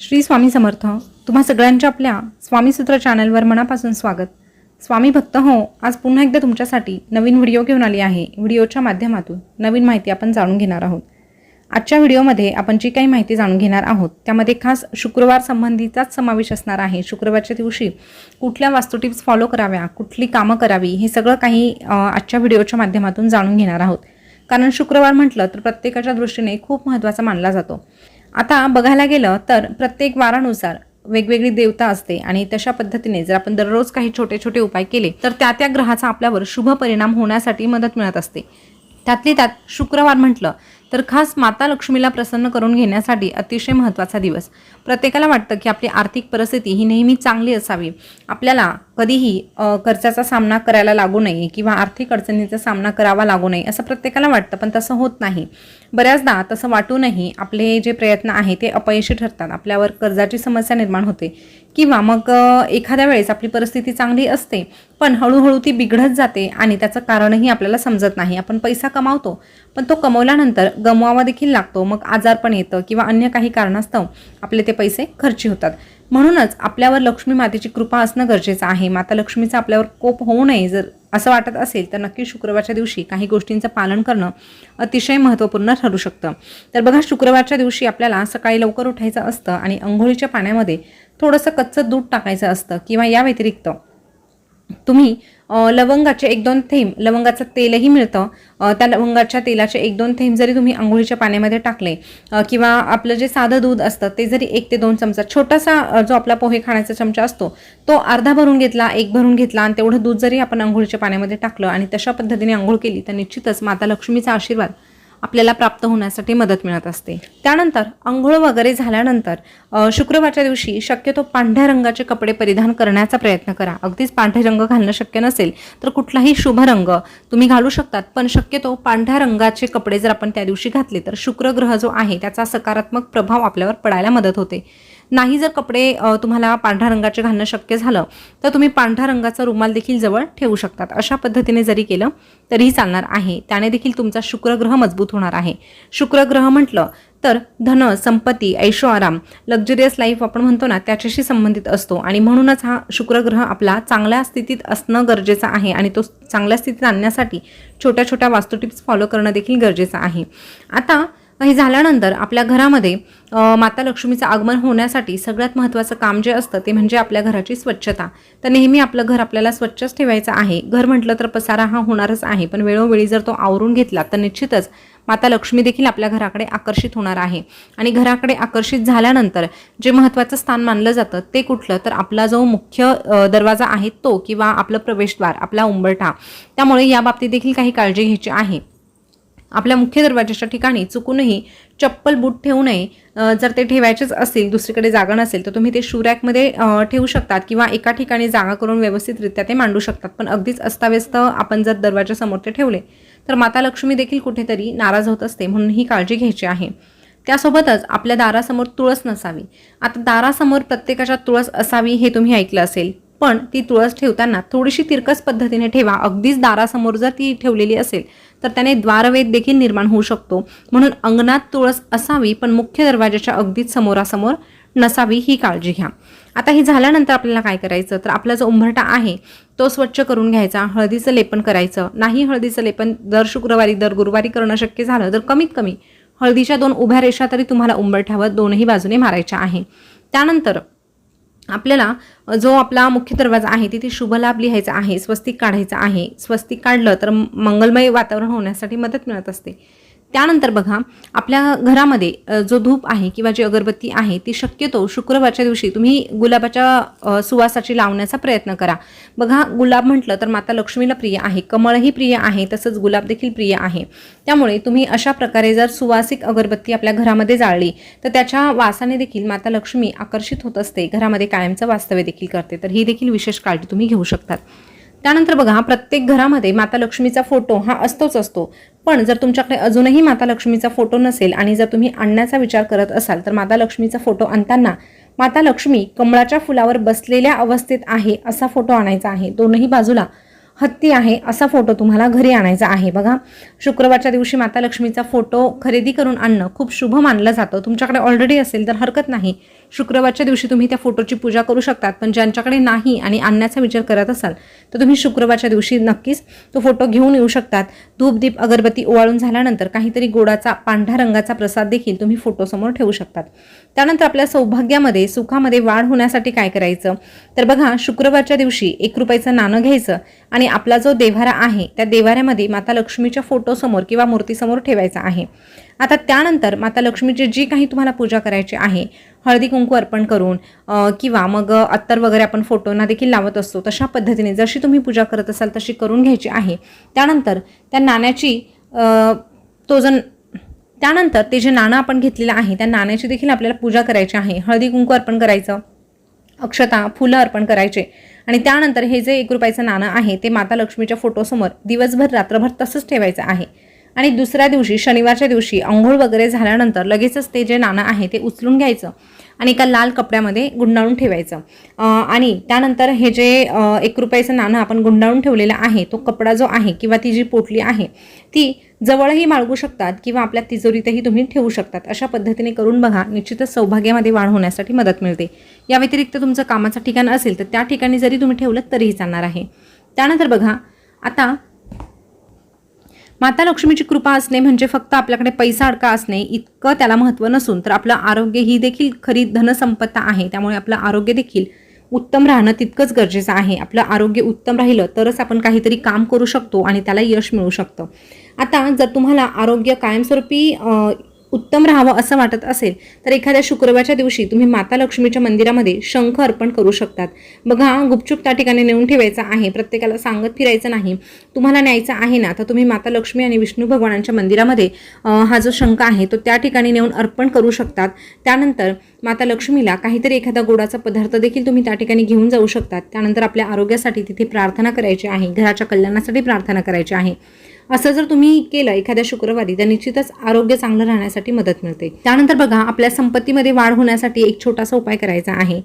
श्री स्वामी समर्थ तुम्हा सगळ्यांच्या आपल्या स्वामीसूत्र चॅनलवर मनापासून स्वागत. स्वामी भक्त हो आज पुन्हा एकदा तुमच्यासाठी नवीन व्हिडिओ घेऊन आली आहे. व्हिडिओच्या माध्यमातून नवीन माहिती आपण जाणून घेणार आहोत. आजच्या व्हिडिओमध्ये आपण जी काही माहिती जाणून घेणार आहोत त्यामध्ये खास शुक्रवार संबंधीचाच समावेश असणार आहे. शुक्रवारच्या दिवशी कुठल्या वास्तू टिप्स फॉलो कराव्या कुठली कामं करावी हे सगळं काही आजच्या व्हिडिओच्या माध्यमातून जाणून घेणार आहोत. कारण शुक्रवार म्हटलं तर प्रत्येकाच्या दृष्टीने खूप महत्त्वाचा मानला जातो. आता बघायला गेलं तर प्रत्येक वारानुसार वेगवेगळी देवता असते आणि तशा पद्धतीने जर आपण दररोज काही छोटे छोटे उपाय केले तर त्या त्या ग्रहाचा आपल्यावर शुभ परिणाम होण्यासाठी मदत मिळत असते. त्यातली त्यात शुक्रवार म्हटलं तर खास माता लक्ष्मीला प्रसन्न करून घेण्यासाठी अतिशय महत्त्वाचा दिवस. प्रत्येकाला वाटतं की आपली आर्थिक परिस्थिती ही नेहमी चांगली असावी. आपल्याला कधीही खर्चाचा सामना करायला लागू नये किंवा आर्थिक अडचणीचा सामना करावा लागू नये असं प्रत्येकाला वाटतं पण तसं होत नाही. बऱ्याचदा तसं वाटूनही आपले जे प्रयत्न आहे ते अपयशी ठरतात. आपल्यावर कर्जाची समस्या निर्माण होते. किंवा मग एखाद्या वेळेस आपली परिस्थिती चांगली असते पण हळूहळू ती बिघडत जाते आणि त्याचं कारणही आपल्याला समजत नाही. आपण पैसा कमावतो पण तो कमवल्यानंतर गमवावा देखील लागतो. मग आजारपण येतं किंवा अन्य काही कारणास्तव आपले ते पैसे खर्ची होतात. म्हणूनच आपल्यावर लक्ष्मी मातेची कृपा असणं गरजेचं आहे. माता लक्ष्मीचा आपल्यावर कोप होऊ नये जर असं वाटत असेल तर नक्की शुक्रवारच्या दिवशी काही गोष्टींचं पालन करणं अतिशय महत्त्वपूर्ण ठरू शकतं. तर बघा शुक्रवारच्या दिवशी आपल्याला सकाळी लवकर उठायचं असतं आणि अंघोळीच्या पाण्यामध्ये थोडंसं कच्चं दूध टाकायचं असतं किंवा या व्यतिरिक्त तुम्ही लवंगाचे एक दोन थेंब लवंगाचं तेलही मिळतं. त्या लवंगाच्या तेलाचे एक दोन थेंब जरी तुम्ही आंघोळीच्या पाण्यामध्ये टाकले किंवा आपलं जे साधं दूध असतं ते जरी एक ते दोन चमचा छोटासा जो आपला पोहे खाण्याचा चमचा असतो तो अर्धा भरून घेतला एक भरून घेतला आणि तेवढं दूध जरी आपण आंघोळीच्या पाण्यामध्ये टाकलं आणि तशा पद्धतीने आंघोळ केली तर निश्चितच माता लक्ष्मीचा आशीर्वाद आपल्याला प्राप्त होण्यासाठी मदत मिळत असते. त्यानंतर आंघोळ वगैरे झाल्यानंतर शुक्रवारच्या दिवशी शक्यतो पांढऱ्या रंगाचे कपडे परिधान करण्याचा प्रयत्न करा. अगदीच पांढरे रंग घालणं शक्य नसेल तर कुठलाही शुभ रंग तुम्ही घालू शकतात. पण शक्यतो पांढऱ्या रंगाचे कपडे जर आपण त्या दिवशी घातले तर शुक्र ग्रह जो आहे त्याचा सकारात्मक प्रभाव आपल्यावर पडायला मदत होते. नाही जर कपडे तुम्हाला पांढऱ्या रंगाचे घालणं शक्य झालं तर तुम्ही पांढऱ्या रंगाचा रुमाल देखील जवळ ठेवू शकतात. अशा पद्धतीने जरी केलं तरीही चालणार आहे. त्याने देखील तुमचा शुक्रग्रह मजबूत होणार आहे. शुक्रग्रह म्हटलं तर धन संपत्ती ऐशो आराम लक्झरियस लाईफ आपण म्हणतो ना त्याच्याशी संबंधित असतो. आणि म्हणूनच हा शुक्रग्रह आपला चांगल्या स्थितीत असणं गरजेचं आहे आणि तो चांगल्या स्थितीत आणण्यासाठी छोट्या छोट्या वास्तू टिप्स फॉलो करणं देखील गरजेचं आहे. आता हे झाल्यानंतर आपल्या घरामध्ये माता लक्ष्मीचं आगमन होण्यासाठी सगळ्यात महत्त्वाचं काम जे असतं ते म्हणजे आपल्या घराची स्वच्छता. तर नेहमी आपलं घर आपल्याला स्वच्छच ठेवायचं आहे. घर म्हटलं तर पसारा हा होणारच आहे पण वेळोवेळी जर तो आवरून घेतला तर निश्चितच माता लक्ष्मी देखील आपल्या घराकडे आकर्षित होणार आहे. आणि घराकडे आकर्षित झाल्यानंतर जे महत्त्वाचं स्थान मानलं जातं ते कुठलं? तर आपला जो मुख्य दरवाजा आहे तो किंवा आपलं प्रवेशद्वार आपला उंबरठा. त्यामुळे या बाबतीत देखील काही काळजी घ्यायची आहे. आपल्या मुख्य दरवाजाच्या ठिकाणी चुकूनही चप्पल बूट ठेवू नये. जर ते ठेवायचेच असतील दुसरीकडे जागा नसेल तर तुम्ही ते शू रॅकमध्ये ठेवू शकतात किंवा एका ठिकाणी जागा करून व्यवस्थितरित्या ते मांडू शकतात. पण अगदीच अस्ताव्यस्त आपण जर दरवाजासमोर ते ठेवले तर माता लक्ष्मी देखील कुठेतरी नाराज होत असते म्हणून ही काळजी घ्यायची आहे. त्यासोबतच आपल्या दारासमोर तुळस नसावी. आता दारासमोर प्रत्येकाच्या तुळस असावी हे तुम्ही ऐकलं असेल. पण ती तुळस ठेवताना थोडीशी तिरकस पद्धतीने ठेवा. अगदीच दारासमोर जर ती ठेवलेली असेल तर त्याने द्वारवेद देखील निर्माण होऊ शकतो. म्हणून अंगणात तुळस असावी पण मुख्य दरवाजाच्या अगदीच समोरासमोर नसावी ही काळजी घ्या. आता हे झाल्यानंतर आपल्याला काय करायचं? तर आपला जो उंबरठा आहे तो स्वच्छ करून घ्यायचा हळदीचं लेपन करायचं. नाही हळदीचं लेपन दर शुक्रवारी दर गुरुवारी करणं शक्य झालं तर कमीत कमी हळदीच्या दोन उभ्या रेषा तरी तुम्हाला उंबरठ्यावर दोनही बाजूने मारायच्या आहे. त्यानंतर आपल्याला जो आपला मुख्य दरवाजा आहे तिथे शुभलाभ लिहायचा आहे स्वस्तिक काढायचा आहे. स्वस्तिक काढलं तर मंगलमय वातावरण होण्यासाठी मदत मिळत असते. त्यानंतर बघा आपल्या घरामध्ये जो धूप आहे किंवा जी अगरबत्ती आहे ती शक्यतो शुक्रवारच्या दिवशी तुम्ही गुलाबाच्या सुवासाची लावण्याचा प्रयत्न करा. बघा गुलाब म्हटलं तर माता लक्ष्मीला प्रिय आहे कमळही प्रिय आहे तसंच गुलाब देखील प्रिय आहे. त्यामुळे तुम्ही अशा प्रकारे जर सुवासिक अगरबत्ती आपल्या घरामध्ये जाळली तर त्याच्या वासाने देखील माता लक्ष्मी आकर्षित होत असते घरामध्ये कायमचं वास्तव्य देखील करते. तर ही देखील विशेष काळजी तुम्ही घेऊ शकतात. त्यानंतर बघा प्रत्येक घरामध्ये माता लक्ष्मीचा फोटो हा असतोच असतो. पण जर तुमच्याकडे अजूनही माता लक्ष्मीचा फोटो नसेल आणि जर तुम्ही आणण्याचा विचार करत असाल तर माता लक्ष्मीचा फोटो आणताना माता लक्ष्मी कमळाच्या फुलावर बसलेल्या अवस्थेत आहे असा फोटो आणायचा आहे. दोनही बाजूला हत्ती आहे असा फोटो तुम्हाला घरी आणायचा आहे. बघा शुक्रवारच्या दिवशी माता लक्ष्मीचा फोटो खरेदी करून आणणं खूप शुभ मानलं जातं. तुमच्याकडे ऑलरेडी असेल तर हरकत नाही. शुक्रवारच्या दिवशी तुम्ही त्या फोटोची पूजा करू शकतात पण ज्यांच्याकडे नाही आणि आणण्याचा विचार करत असाल तर तुम्ही शुक्रवारच्या दिवशी नक्कीच तो फोटो घेऊन येऊ शकतात. धूप दीप अगरबत्ती ओवाळून झाल्यानंतर काहीतरी गोडाचा पांढऱ्या रंगाचा प्रसाद देखील तुम्ही फोटोसमोर ठेवू शकतात. त्यानंतर आपल्या सौभाग्यामध्ये सुखामध्ये वाढ होण्यासाठी काय करायचं? तर बघा शुक्रवारच्या दिवशी एक रुपयाचं नाणं घ्यायचं आणि आपला जो देव्हारा आहे त्या देव्हाऱ्यामध्ये माता लक्ष्मीच्या फोटोसमोर किंवा मूर्तीसमोर ठेवायचा आहे. आता त्यानंतर माता लक्ष्मीची जी काही तुम्हाला पूजा करायची आहे हळदी कुंकू अर्पण करून किंवा मग अत्तर वगैरे आपण फोटोंना देखील लावत असतो तशा पद्धतीने जशी तुम्ही पूजा करत असाल तशी करून घ्यायची आहे. त्यानंतर त्या नाण्याची तो जण त्यानंतर ते जे नाणं आपण घेतलेलं आहे त्या नाण्याची देखील आपल्याला पूजा करायची आहे. हळदी कुंकू अर्पण करायचं अक्षता फुलं अर्पण करायचे आणि त्यानंतर हे जे एक रुपयाचं नाणं आहे ते माता लक्ष्मीच्या फोटोसमोर दिवसभर रात्रभर तसंच ठेवायचं आहे. आणि दुसऱ्या दिवशी शनिवारच्या दिवशी आंघोळ वगैरे झाल्यानंतर लगेचच ते जे नाणं आहे ते उचलून घ्यायचं. आणि एका लाल कपड्यामध्ये गुंडाळून ठेवायचं. आणि त्यानंतर हे जे एक रुपयाचं नाणं आपण गुंडाळून ठेवलेलं आहे तो कपडा जो आहे किंवा ती जी पोटली आहे ती जवळही माळगू शकतात किंवा आपल्या तिजोरीतही तुम्ही ठेवू शकतात. अशा पद्धतीने करून बघा निश्चितच सौभाग्यामध्ये वाढ होण्यासाठी मदत मिळते. या व्यतिरिक्त तुमचं कामाचं ठिकाण असेल तर त्या ठिकाणी जरी तुम्ही ठेवलं तरीही चालणार आहे. त्यानंतर बघा आता माता लक्ष्मीची कृपा असणे म्हणजे फक्त आपल्याकडे पैसा अडका असणे इतकं त्याला महत्त्व नसून तर आपलं आरोग्य ही देखील खरी धनसंपत्ता आहे. त्यामुळे आपलं आरोग्य देखील उत्तम राहणं तितकंच गरजेचं आहे. आपलं आरोग्य उत्तम राहिलं तरच आपण काहीतरी काम करू शकतो आणि त्याला यश मिळू शकतं. आता जर तुम्हाला आरोग्य कायमस्वरूपी उत्तम राहावं असं वाटत असेल तर एखाद्या शुक्रवारच्या दिवशी तुम्ही माता लक्ष्मीच्या मंदिरामध्ये शंख अर्पण करू शकतात. बघा गुपचूप त्या ठिकाणी नेऊन ठेवायचा आहे. प्रत्येकाला सांगत फिरायचं नाही. तुम्हाला न्यायचं आहे ना? तर तुम्ही माता लक्ष्मी आणि विष्णू भगवानांच्या मंदिरामध्ये हा जो शंख आहे तो त्या ठिकाणी नेऊन अर्पण करू शकतात. त्यानंतर माता लक्ष्मीला काहीतरी एखादा गोडाचा पदार्थ देखील तुम्ही त्या ठिकाणी घेऊन जाऊ शकतात. त्यानंतर आपल्या आरोग्यासाठी तिथे प्रार्थना करायची आहे. घराच्या कल्याणासाठी प्रार्थना करायची आहे. असं जर तुम्ही केलं एखाद्या शुक्रवारी तर निश्चितच आरोग्य चांगलं राहण्यासाठी मदत मिळते. त्यानंतर बघा आपल्या संपत्तीमध्ये वाढ होण्यासाठी एक छोटासा उपाय करायचा आहे.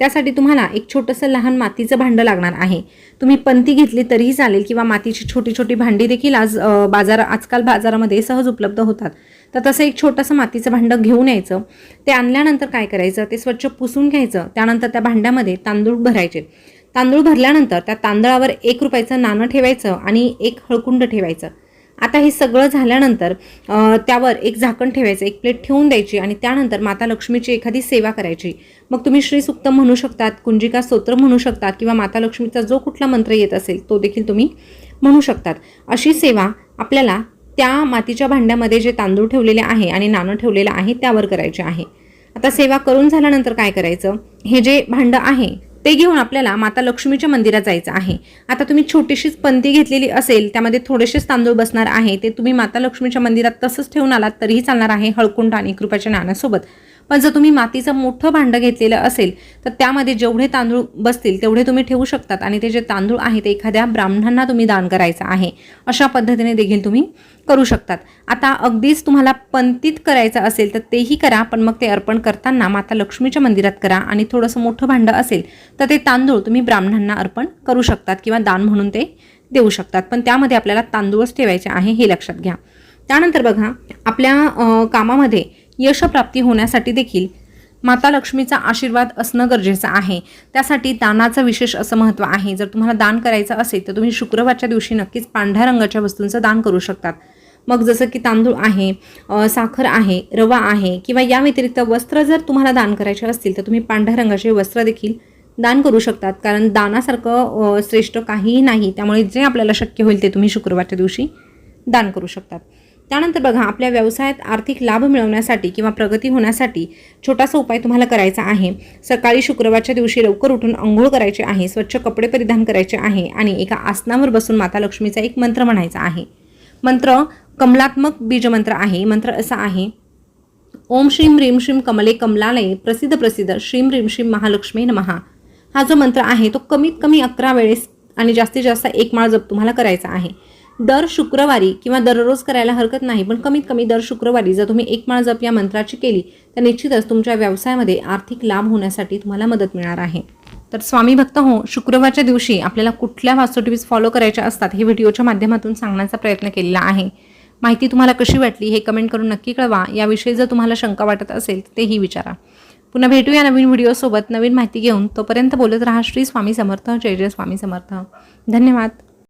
त्यासाठी तुम्हाला एक छोटंसं लहान मातीचं भांडं लागणार आहे. तुम्ही पंती घेतली तरीही चालेल किंवा मातीची छोटी छोटी भांडी देखील आज बाजार आजकाल बाजारामध्ये सहज उपलब्ध होतात. तर तसं एक छोटंसं मातीचं भांडं घेऊन यायचं. ते आणल्यानंतर काय करायचं? ते स्वच्छ पुसून घ्यायचं. त्यानंतर त्या भांड्यामध्ये तांदूळ भरायचे. तांदूळ भरल्यानंतर त्या तांदळावर एक रुपयाचं नाणं ठेवायचं आणि एक हळकुंड ठेवायचं. आता हे सगळं झाल्यानंतर त्यावर एक झाकण ठेवायचं एक प्लेट ठेवून द्यायची आणि त्यानंतर माता लक्ष्मीची एखादी सेवा करायची. मग तुम्ही श्री सुक्त म्हणू शकतात कुंजिका स्तोत्र म्हणू शकतात किंवा माता लक्ष्मीचा जो कुठला मंत्र येत असेल तो देखील तुम्ही म्हणू शकतात. अशी सेवा आपल्याला त्या मातीच्या भांड्यामध्ये जे तांदूळ ठेवलेले आहे आणि नाणं ठेवलेलं आहे त्यावर करायचे आहे. आता सेवा करून झाल्यानंतर काय करायचं? हे जे भांडं आहे ते घेऊन आपल्याला माता लक्ष्मीच्या मंदिरात जायचं आहे. आता तुम्ही छोटीशीच पंती घेतलेली असेल त्यामध्ये थोडेसेच तांदूळ बसणार आहे ते तुम्ही माता लक्ष्मीच्या मंदिरात तसंच ठेवून आलात तरीही चालणार आहे हळकुंड आणि कृपाच्या रुपयाच्या नाण्यासोबत पण जर तुम्ही मातीचं मोठं भांडं घेतलेलं असेल तर त्यामध्ये जेवढे तांदूळ बसतील तेवढे तुम्ही ठेवू शकतात. आणि ते जे तांदूळ आहे ते एखाद्या ब्राह्मणांना तुम्ही दान करायचं आहे अशा पद्धतीने देखील तुम्ही करू शकतात. आता अगदीच तुम्हाला पंतीत करायचं असेल तर तेही करा पण मग ते अर्पण करताना माता लक्ष्मीच्या मंदिरात करा. आणि थोडंसं मोठं भांडं असेल तर ते तांदूळ तुम्ही ब्राह्मणांना अर्पण करू शकतात किंवा दान म्हणून ते देऊ शकतात. पण त्यामध्ये आपल्याला तांदूळच ठेवायचे आहे हे लक्षात घ्या. त्यानंतर बघा आपल्या कामामध्ये यशप्राप्ती होण्यासाठी देखील माता लक्ष्मीचा आशीर्वाद असणं गरजेचं आहे. त्यासाठी दानाचं विशेष असं महत्त्व आहे. जर तुम्हाला दान करायचं असेल तर तुम्ही शुक्रवारच्या दिवशी नक्कीच पांढऱ्या रंगाच्या वस्तूंचं दान करू शकतात. मग जसं की तांदूळ आहे साखर आहे रवा आहे किंवा या व्यतिरिक्त वस्त्र जर तुम्हाला दान करायचे असतील तर तुम्ही पांढऱ्या रंगाचे वस्त्र देखील दान करू शकतात. कारण दानासारखं श्रेष्ठ काहीही नाही. त्यामुळे जे आपल्याला शक्य होईल ते तुम्ही शुक्रवारच्या दिवशी दान करू शकतात. त्यानंतर बघा आपल्या व्यवसायात आर्थिक लाभ मिळवण्यासाठी किंवा प्रगती होण्यासाठी छोटासा उपाय तुम्हाला करायचा आहे. सकाळी शुक्रवारच्या दिवशी लवकर उठून अंघोळ करायचे आहे स्वच्छ कपडे परिधान करायचे आहे आणि एका आसनावर बसून माता लक्ष्मीचा एक मंत्र म्हणायचा आहे. मंत्र कमलात्मक बीजमंत्र आहे. मंत्र असा आहे ओम श्रीम रीम श्रीम कमले कमलालये प्रसिद्ध प्रसिद्ध श्रीम रीम श्रीम महालक्ष्मी नमहा हा जो मंत्र आहे तो कमीत कमी अकरा वेळेस आणि जास्तीत जास्त एक माळ जप तुम्हाला करायचा आहे. दर शुक्रवारी किंवा दररोज करायला हरकत नाही पण कमीत कमी दर शुक्रवारी जर तुम्ही एक माळ जप या मंत्राची केली तर निश्चितच तुमच्या व्यवसायामध्ये आर्थिक लाभ होण्यासाठी तुम्हाला मदत मिळणार आहे. तर स्वामी भक्त हो शुक्रवारच्या दिवशी आपल्याला कुठल्या वास्तू टिप्स फॉलो करायच्या असतात हे व्हिडिओच्या माध्यमातून सांगण्याचा प्रयत्न केलेला आहे. माहिती तुम्हाला कशी वाटली हे कमेंट करून नक्की कळवा. याविषयी जर तुम्हाला शंका वाटत असेल तर तेही विचारा. पुन्हा भेटूया नवीन व्हिडिओसोबत नवीन माहिती घेऊन. तोपर्यंत बोलत राहा श्री स्वामी समर्थ. जय जय स्वामी समर्थ. धन्यवाद.